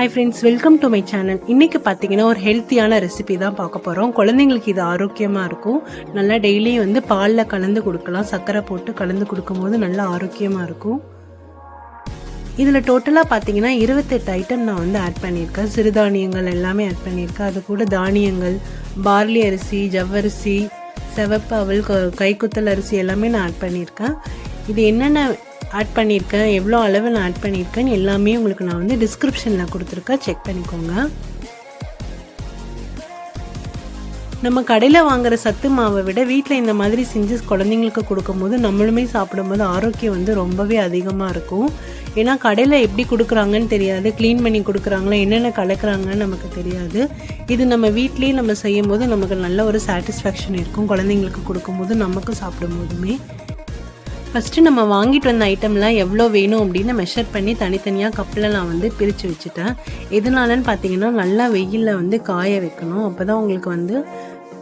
Hi friends welcome to my channel இன்றைக்கி பார்த்தீங்கன்னா ஒரு ஹெல்த்தியான ரெசிபி தான் பார்க்க போகிறோம் குழந்தைங்களுக்கு இது ஆரோக்கியமாக இருக்கும். நல்லா டெய்லியும் வந்து பாலில் கலந்து கொடுக்கலாம். சர்க்கரை போட்டு கலந்து கொடுக்கும்போது நல்லா ஆரோக்கியமாக இருக்கும். இதில் டோட்டலாக பார்த்தீங்கன்னா இருபத்தெட்டு ஐட்டம் நான் வந்து ஆட் பண்ணியிருக்கேன். சிறுதானியங்கள் எல்லாமே ஆட் பண்ணியிருக்கேன். அது கூட தானியங்கள் பார்லி அரிசி ஜவ்வரிசி சிவப்பு அவல் க- கைக்குத்தல் அரிசி எல்லாமே நான் ஆட் பண்ணியிருக்கேன். இது என்னென்ன ஆட் பண்ணியிருக்கேன். எவ்வளோ அளவு நான் ஆட் பண்ணியிருக்கேன்னு எல்லாமே உங்களுக்கு நான் வந்து டிஸ்கிரிப்ஷனில் கொடுத்துருக்கேன். செக் பண்ணிக்கோங்க. நம்ம கடையில் வாங்குற சத்து மாவை விட வீட்டில் இந்த மாதிரி செஞ்சு குழந்தைங்களுக்கு கொடுக்கும்போது நம்மளுமே சாப்பிடும்போது ஆரோக்கியம் வந்து ரொம்பவே அதிகமாக இருக்கும். ஏன்னா கடையில் எப்படி கொடுக்குறாங்கன்னு தெரியாது. க்ளீன் பண்ணி கொடுக்குறாங்களா என்னென்ன கலக்குறாங்கன்னு நமக்கு தெரியாது. இது நம்ம வீட்லேயே நம்ம செய்யும்போது நமக்கு நல்ல ஒரு சாட்டிஸ்ஃபேக்ஷன் இருக்கும். குழந்தைங்களுக்கு கொடுக்கும்போது நமக்கும் சாப்பிடும்போதுமே. ஃபஸ்ட்டு நம்ம வாங்கிட்டு வந்த ஐட்டம்லாம் எவ்வளோ வேணும் அப்படின்னு மெஷர் பண்ணி தனித்தனியாக கப்பில் நான் வந்து பிரித்து வச்சுட்டேன். எதனாலன்னு பார்த்தீங்கன்னா நல்லா வெயிலில் வந்து காய வைக்கணும். அப்போ தான் உங்களுக்கு வந்து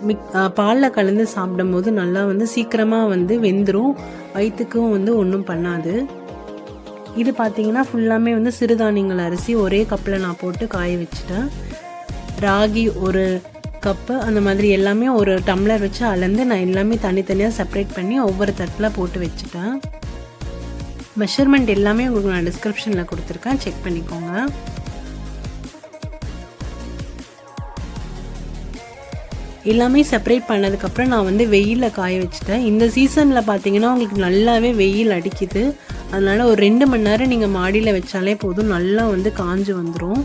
மிக் பாலில் கலந்து சாப்பிடும்போது நல்லா வந்து சீக்கிரமாக வந்து வெந்துடும் வயிற்றுக்கும் வந்து ஒன்றும் பண்ணாது. இது பார்த்தீங்கன்னா ஃபுல்லாமே வந்து சிறுதானியங்கள் அரிசி ஒரே கப்பில் நான் போட்டு காய வச்சுட்டேன். ராகி ஒரு கப்பு அந்த மாதிரி எல்லாமே ஒரு டம்ளர் வச்சு அளந்து நான் எல்லாமே தனித்தனியாக செப்பரேட் பண்ணி ஒவ்வொரு தட்டில் போட்டு வச்சுட்டேன். மெஷர்மெண்ட் எல்லாமே உங்களுக்கு நான் டிஸ்கிரிப்ஷனில் கொடுத்துருக்கேன். செக் பண்ணிக்கோங்க. எல்லாமே செப்பரேட் பண்ணதுக்கப்புறம் நான் வந்து வெயிலில் காய வச்சுட்டேன். இந்த சீசனில் பார்த்தீங்கன்னா உங்களுக்கு நல்லாவே வெயில் அடிக்குது. அதனால் ஒரு ரெண்டு மணி நேரம் நீங்கள் மாடியில் வச்சாலே போதும். நல்லா வந்து காஞ்சு வந்துடும்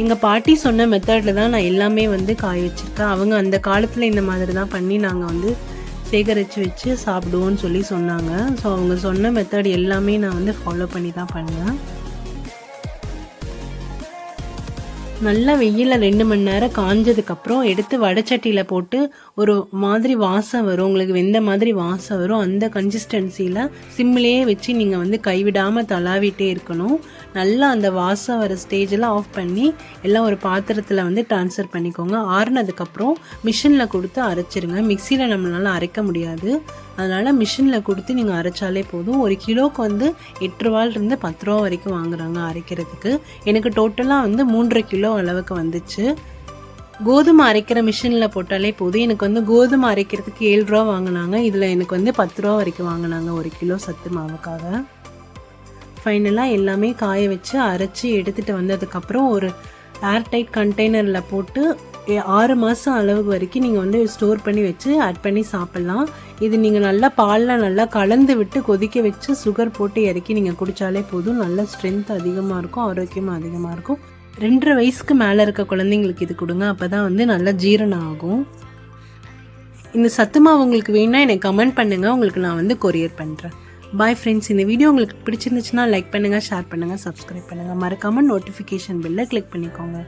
எங்கள் பாட்டி சொன்ன மெத்தடில் தான் நான் எல்லாமே வந்து காய வச்சுருக்கேன். அவங்க அந்த காலத்தில் இந்த மாதிரி தான் பண்ணி நாங்கள் வந்து சேகரித்து வச்சு சாப்பிடுவோன்னு சொல்லி சொன்னாங்க. ஸோ அவங்க சொன்ன மெத்தட் எல்லாமே நான் வந்து ஃபாலோ பண்ணி தான் பண்ணேன். நல்லா வெயிலில் ரெண்டு மணி நேரம் காஞ்சதுக்கப்புறம் எடுத்து வடைச்சட்டியில் போட்டு ஒரு மாதிரி வாசம் வரும். உங்களுக்கு வெந்த மாதிரி வாசம் வரும். அந்த கன்சிஸ்டன்சியில் சிம்மிலேயே வச்சு நீங்கள் வந்து கைவிடாமல் தளாவிட்டே இருக்கணும். நல்லா அந்த வாசம் வர ஸ்டேஜில் ஆஃப் பண்ணி எல்லாம் ஒரு பாத்திரத்தில் வந்து ட்ரான்ஸ்ஃபர் பண்ணிக்கோங்க. ஆறுனதுக்கப்புறம் மிஷினில் கொடுத்து அரைச்சிருங்க. மிக்சியில் நம்மளால் அரைக்க முடியாது. அதனால் மிஷினில் கொடுத்து நீங்கள் அரைச்சாலே போதும். ஒரு கிலோவுக்கு வந்து எட்டு ரூபாயிலிருந்து பத்து ரூபா வரைக்கும் வாங்குறாங்க அரைக்கிறதுக்கு. எனக்கு டோட்டலாக வந்து மூன்றரை கிலோ அளவுக்கு வந்துச்சு. கோதுமை அரைக்கிற மிஷினில் போட்டாலே போதும். எனக்கு வந்து கோதுமை அரைக்கிறதுக்கு ஏழு ரூபா வாங்கினாங்க. இதில் எனக்கு வந்து பத்து ரூபா வரைக்கும் வாங்கினாங்க ஒரு கிலோ சத்து மாவுக்காக. ஃபைனலாக எல்லாமே காய வச்சு அரைச்சி எடுத்துகிட்டு வந்ததுக்கப்புறம் ஒரு ஏர்டைட் கண்டெய்னரில் போட்டு ஆறு மாதம் அளவு வரைக்கும் நீங்கள் வந்து ஸ்டோர் பண்ணி வச்சு ஆட் பண்ணி சாப்பிட்லாம். இது நீங்கள் நல்லா பாலில் நல்லா கலந்து விட்டு கொதிக்க வச்சு சுகர் போட்டு இறக்கி நீங்கள் குடித்தாலே போதும். நல்ல ஸ்ட்ரென்த் அதிகமாக இருக்கும் ஆரோக்கியமாக அதிகமாக இருக்கும். ரெண்டரை வயசுக்கு மேலே இருக்க குழந்தைங்களுக்கு இது கொடுங்க அப்போ தான் வந்து நல்லா ஜீரணம் ஆகும். இந்த சத்து உங்களுக்கு வேணும்னா எனக்கு கமெண்ட் பண்ணுங்கள் உங்களுக்கு நான் வந்து கொரியர் பண்ணுறேன் பாய் ஃப்ரெண்ட்ஸ் இந்த வீடியோ உங்களுக்கு பிடிச்சிருந்துச்சுன்னா லைக் பண்ணுங்கள் ஷேர் பண்ணுங்கள் சப்ஸ்கிரைப் பண்ணுங்கள் மறக்காமல் நோட்டிஃபிகேஷன் பில்லை கிளிக் பண்ணிக்கோங்க.